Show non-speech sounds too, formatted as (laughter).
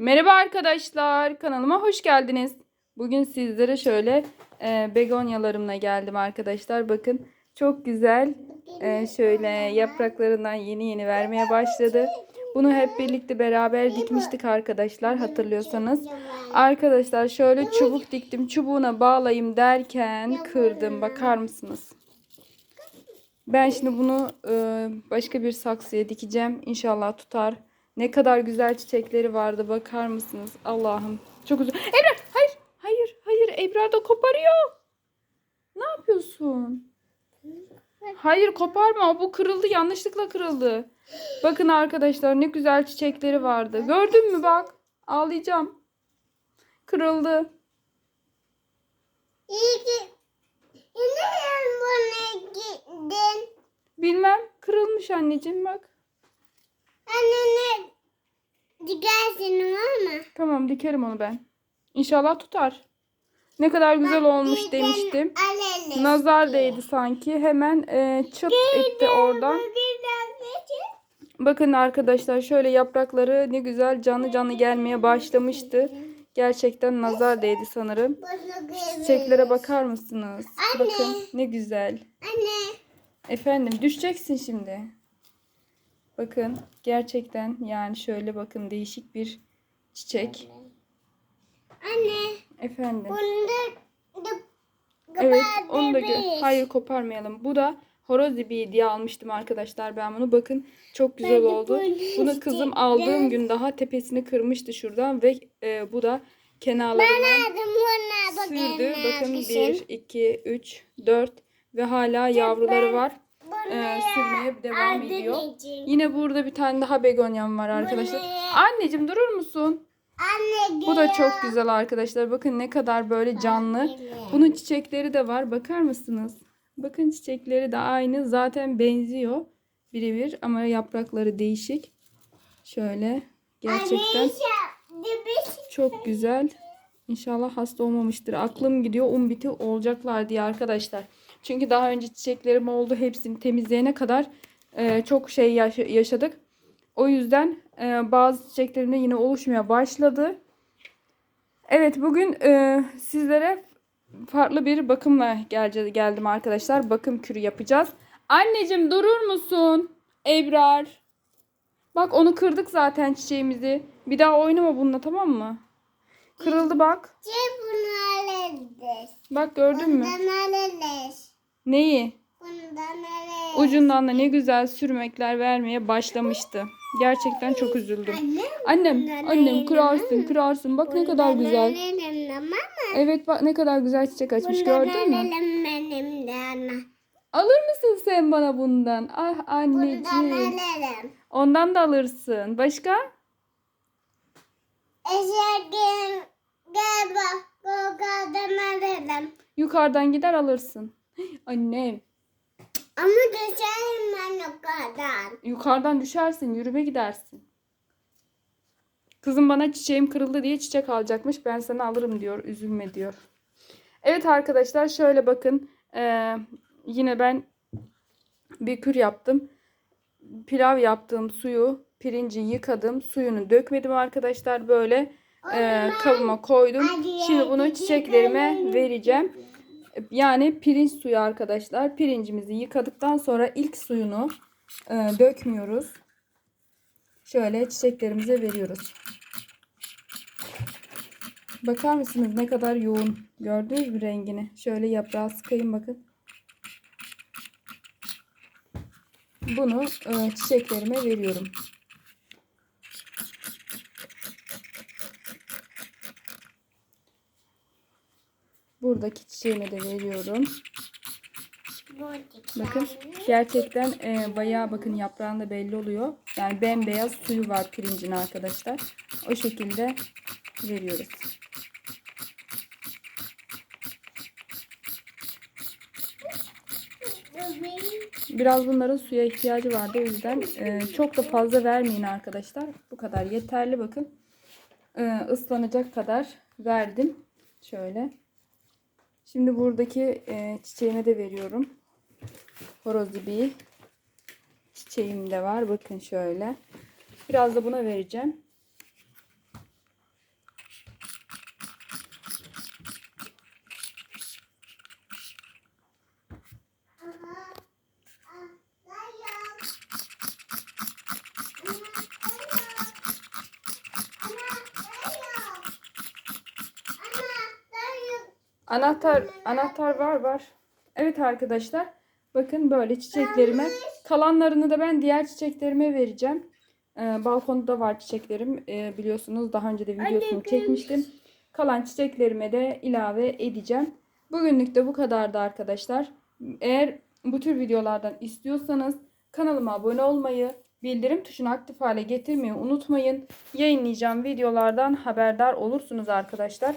Merhaba arkadaşlar, kanalıma hoş geldiniz. Bugün sizlere şöyle e, begonyalarımla geldim arkadaşlar. Bakın çok güzel e, şöyle yapraklarından yeni yeni vermeye başladı. Bunu hep birlikte beraber dikmiştik arkadaşlar hatırlıyorsanız. Arkadaşlar şöyle çubuk diktim. Çubuğuna bağlayayım derken kırdım. Bakar mısınız? Ben şimdi bunu e, başka bir saksıya dikeceğim. İnşallah tutar. Ne kadar güzel çiçekleri vardı. Bakar mısınız? Allah'ım. Çok güzel. Ebrar hayır. Hayır. Hayır. Ebrar da koparıyor. Ne yapıyorsun? Hayır koparma. Bu kırıldı. Yanlışlıkla kırıldı. Bakın arkadaşlar ne güzel çiçekleri vardı. Gördün mü bak. Ağlayacağım. Kırıldı. İyi ki neden buna gittin? Bilmem. Kırılmış anneciğim bak. Annene dikersin var mı? Tamam dikerim onu ben. İnşallah tutar. Ne kadar güzel olmuş demiştim. Nazar değdi sanki. Hemen e, çıt etti oradan. Bakın arkadaşlar şöyle yaprakları ne güzel canlı canlı gelmeye başlamıştı. Gerçekten nazar değdi sanırım. Çiçeklere bakar mısınız? Bakın ne güzel. Anne. Efendim düşeceksin şimdi. Bakın gerçekten yani şöyle bakın değişik bir çiçek. Anne. Efendim. Bunda da Evet onu da gö- Hayır koparmayalım. Bu da horoz ibiği diye almıştım arkadaşlar ben bunu. Bakın çok güzel Ben oldu. Bunu kızım aldığım gün daha tepesini kırmıştı şuradan ve e, bu da kenarlarından sürdü. Bakın 1, 2, 3, 4 ve hala yavruları var. E, sürmeye devam ediyor. Yine burada bir tane daha begonyam var arkadaşlar. Anneciğim durur musun? Anne Bu da çok güzel arkadaşlar. Bakın ne kadar böyle canlı. Bunun çiçekleri de var. Bakar mısınız? Bakın çiçekleri de aynı. Zaten benziyor. Birebir ama yaprakları değişik. Şöyle. Gerçekten çok güzel. İnşallah hasta olmamıştır. Aklım gidiyor un biti olacaklar diye arkadaşlar. Çünkü daha önce çiçeklerim oldu. Hepsini temizleyene kadar e, çok şey yaşa- yaşadık. O yüzden e, bazı çiçeklerimde yine oluşmaya başladı. Evet bugün e, sizlere farklı bir bakımla gelce- geldim arkadaşlar. Bakım kürü yapacağız. Anneciğim durur musun? Ebrar. Bak onu kırdık zaten çiçeğimizi. Bir daha oynama bununla tamam mı? Kırıldı bak. Bak gördün mü? Neyi? Bundan alırız. Ucundan da ne güzel sürmekler vermeye başlamıştı. Gerçekten çok üzüldüm. Annem, annem kırarsın, kırarsın. Bak ne kadar güzel. Evet bak ne kadar güzel çiçek açmış gördün mü? Alır mısın sen bana bundan? Ah anneciğim. Ondan da alırsın. Başka? Eşeğim gel bak. Yukarıdan gider alırsın. (laughs) Annem. Ama düşerim ben kadar. Yukarıdan düşersin, yürüme gidersin. Kızım bana çiçeğim kırıldı diye çiçek alacakmış. Ben sana alırım diyor. Üzülme diyor. Evet arkadaşlar şöyle bakın. Ee, yine ben bir kür yaptım. Pilav yaptığım suyu, pirinci yıkadım. Suyunu dökmedim arkadaşlar. Böyle e, kabıma koydum. Şimdi bunu çiçeklerime vereceğim. Yani pirinç suyu arkadaşlar. Pirincimizi yıkadıktan sonra ilk suyunu e, dökmüyoruz. Şöyle çiçeklerimize veriyoruz. Bakar mısınız ne kadar yoğun. Gördünüz mü rengini? Şöyle yaprağı sıkayım bakın. Bunu e, çiçeklerime veriyorum. Buradaki çiçeğime de veriyorum. Bakın gerçekten e, bayağı bakın yaprağında belli oluyor. Yani bembeyaz suyu var pirincin arkadaşlar. O şekilde veriyoruz. Biraz bunların suya ihtiyacı vardı. O yüzden e, çok da fazla vermeyin arkadaşlar. Bu kadar yeterli bakın. E, ıslanacak kadar verdim. Şöyle. Şimdi buradaki e, çiçeğime de veriyorum. Horoz ibiği. Çiçeğim de var. Bakın şöyle. Biraz da buna vereceğim. Anahtar anahtar var var. Evet arkadaşlar. Bakın böyle çiçeklerime. Kalanlarını da ben diğer çiçeklerime vereceğim. Ee, balkonda var çiçeklerim. Ee, biliyorsunuz daha önce de videosunu çekmiştim. Kalan çiçeklerime de ilave edeceğim. Bugünlük de bu kadardı arkadaşlar. Eğer bu tür videolardan istiyorsanız kanalıma abone olmayı, bildirim tuşunu aktif hale getirmeyi unutmayın. Yayınlayacağım videolardan haberdar olursunuz arkadaşlar.